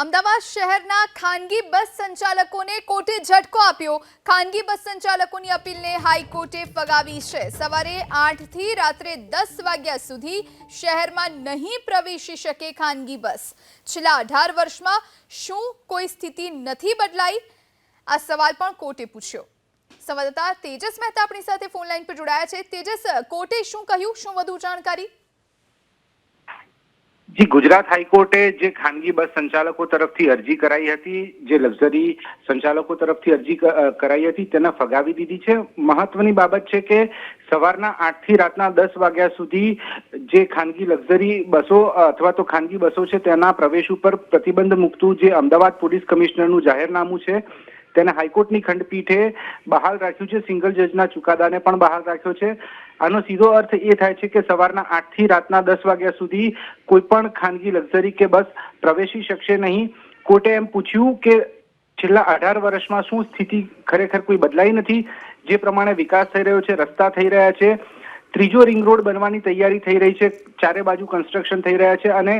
અમદાવાદ શહેરના ખાનગી બસ સંચાલકોને કોર્ટે ઝટકો આપ્યો. ખાનગી બસ સંચાલકોની અપીલને હાઈકોર્ટે ફગાવી છે. સવારે આઠથી રાત્રે દસ વાગ્યા સુધી શહેરમાં નહીં પ્રવેશી શકે ખાનગી બસ. છેલ્લા અઢાર વર્ષમાં શું કોઈ સ્થિતિ નથી બદલાઈ? આ સવાલ પણ કોર્ટે પૂછ્યો. સંવાદદાતા તેજસ મહેતા આપણી સાથે ફોન લાઈન પર જોડાયા છે. તેજસ, કોર્ટે શું કહ્યું? શું વધુ જાણકારી? જી, ગુજરાત હાઈકોર્ટે જે ખાનગી બસ સંચાલકો તરફથી અરજી કરાઈ હતી, જે લક્ઝરી સંચાલકો તરફથી અરજી કરાઈ હતી, તેને ફગાવી દીધી છે. મહત્વની બાબત છે કે સવારના આઠથી રાતના દસ વાગ્યા સુધી જે ખાનગી લક્ઝરી બસો, અથવા તો ખાનગી બસો છે તેના પ્રવેશ ઉપર પ્રતિબંધ મૂકતું જે અમદાવાદ પોલીસ કમિશનરનું જાહેરનામું છે તેને હાઈકોર્ટની ખંડપીઠે બહાલ રાખ્યું છે. સિંગલ જજના ચુકાદાને પણ બહાલ રાખ્યો છે. આનો સીધો અર્થ એ થાય છે કે સવારના આઠથી રાતના દસ વાગ્યા સુધી કોઈ પણ ખાનગી લક્ઝરી કે બસ પ્રવેશી શકશે નહીં. કોર્ટે એમ પૂછ્યું કે છેલ્લા અઢાર વર્ષમાં શું સ્થિતિ ખરેખર કોઈ બદલાઈ નથી? જે પ્રમાણે વિકાસ થઈ રહ્યો છે, રસ્તા થઈ રહ્યા છે. ત્રીજો રિંગ રોડ બનવાની તૈયારી થઈ રહી છે. ચારે બાજુ કન્સ્ટ્રક્શન થઈ રહ્યા છે અને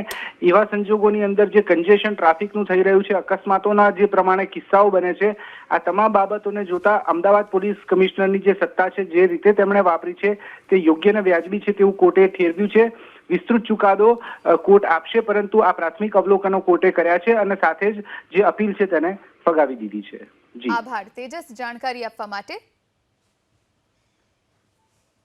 એવા સંજોગોની અંદર જે કન્જેશન ટ્રાફિકનું થઈ રહ્યું છે, અકસ્માતોના જે પ્રમાણે કિસ્સાઓ બને છે, આ તમામ બાબતોને જોતા અમદાવાદ પોલીસ કમિશનરની જે સત્તા છે, જે રીતે તેમણે વાપરી છે, તે યોગ્ય અને વ્યાજબી છે તેવું કોર્ટે ઠેરવ્યું છે. વિસ્તૃત ચુકાદો કોર્ટ આપશે, પરંતુ આ પ્રાથમિક અવલોકનો કોર્ટે કર્યા છે અને સાથે જ જે અપીલ છે તેને ફગાવી દીધી છે. આભાર. તેજસ જાણકારી આપવા માટે